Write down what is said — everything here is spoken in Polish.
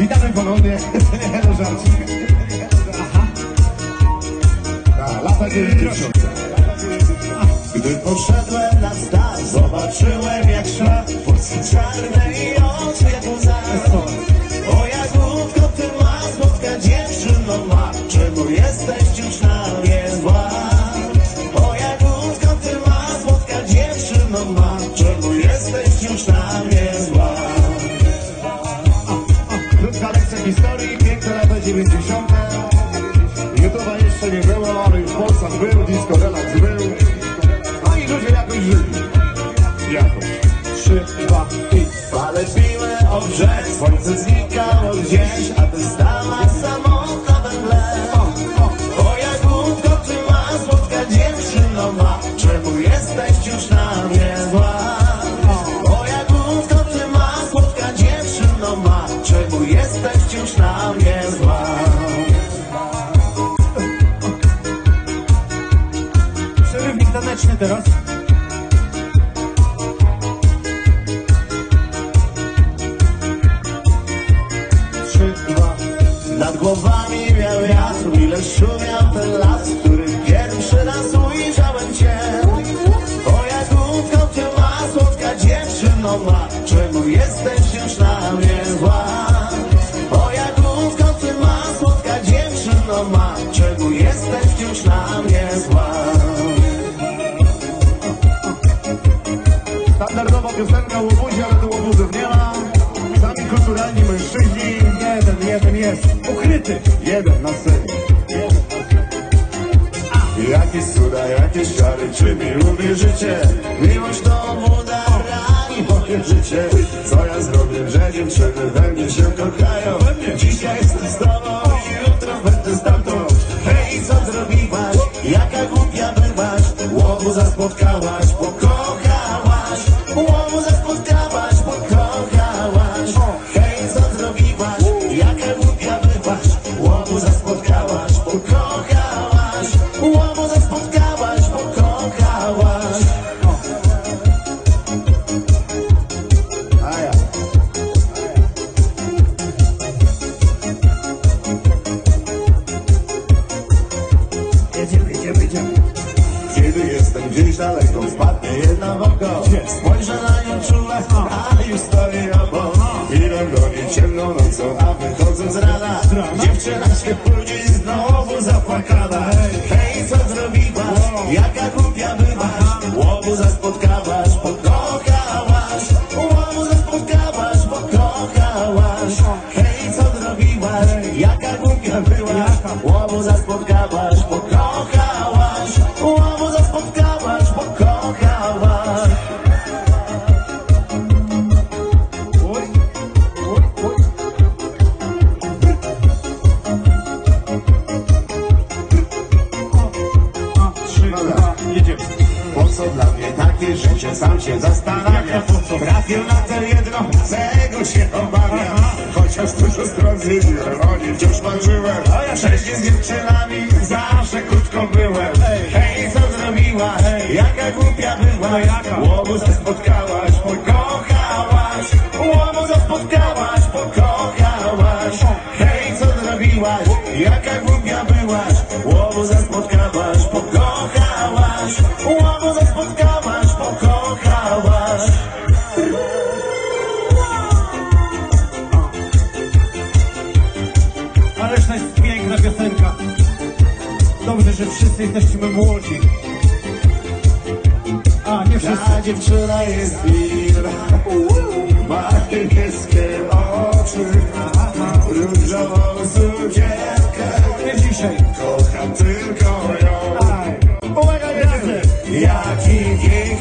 Witamy ponownie. Nie no żarcik. Aha. Tak, lata 90. Gdy poszedłem na stan, zobaczyłem jak Włosy czarne i oczy jak łza O jagódko, ty ma słodka dziewczyno ma Czemu jesteś wciąż na mnie zła? O jagódko, ty ma słodka dziewczyno ma Czemu jesteś wciąż na mnie zła? Historii, piękne lata 90. YouTube'a jeszcze nie było, ale już Polsat był, Disco Relax był. No i ludzie jakoś żyli. Jakoś. Trzy, dwa i... Fale biły o brzeg, słońce znikało gdzieś A ty stała Czemu jesteś wciąż na mnie zła? Przerywnik taneczny teraz. Trzy, dwa... Nad głowami miał wiatr, ile szumiał ten las, w którym pierwszy raz ujrzałem cię. O jagódko, ty ma słodka dziewczyno ma, czemu jesteś ma, czemu jesteś wciąż na mnie zła? Standardowa piosenka łobuzi, ale tu łobuzów nie ma. Sami kulturalni mężczyźni. Jeden, jeden jest. Ukryty. Jeden na scenie. Jakie cuda, jakie czary, czy mi uwierzycie? Miłość to woda rani moje życie Co ja zrobię, że dziewczyny we mnie się kochają Dzisiaj jestem z tobą, Łobuza spotkałaś, pokochałaś Łobuza spotkałaś, Kiedy jestem gdzieś daleko, wpadnie jedna w oko Spojrzę na nią czule, a już stoi obok Idę do niej ciemną nocą, a wychodząc z rana. Dziewczyna się budzi znowu zapłakana. Hej, co zrobiłaś? Jaka głupia byłaś? Łobuza spotkałaś, pokochałaś. Łobuza spotkałaś, pokochałaś. Hej, co zrobiłaś? Jaka głupia byłaś? Życie, sam się zastanawiam Trafię na to? Jedno, czego się obawiam Chociaż dużo stron zmieniłem, o nim wciąż marzyłem Sześć z dziewczynami, zawsze krótko byłem. Hej, co zrobiłaś? Jaka głupia byłaś? Łobuza spotkałaś, pokochałaś. Łobuza spotkałaś, pokochałaś. Hej, co zrobiłaś? Jaka głupia byłaś? Łobuza spotkałaś, To jest piękna piosenka. Dobrze, że wszyscy jesteśmy młodzi. A, nie wszyscy. Ta dziewczyna jest inna Ma niebieskie oczy Różową sukienkę Nie dzisiaj. Kocham tylko ją. Uwaga, razem. Jaki piękny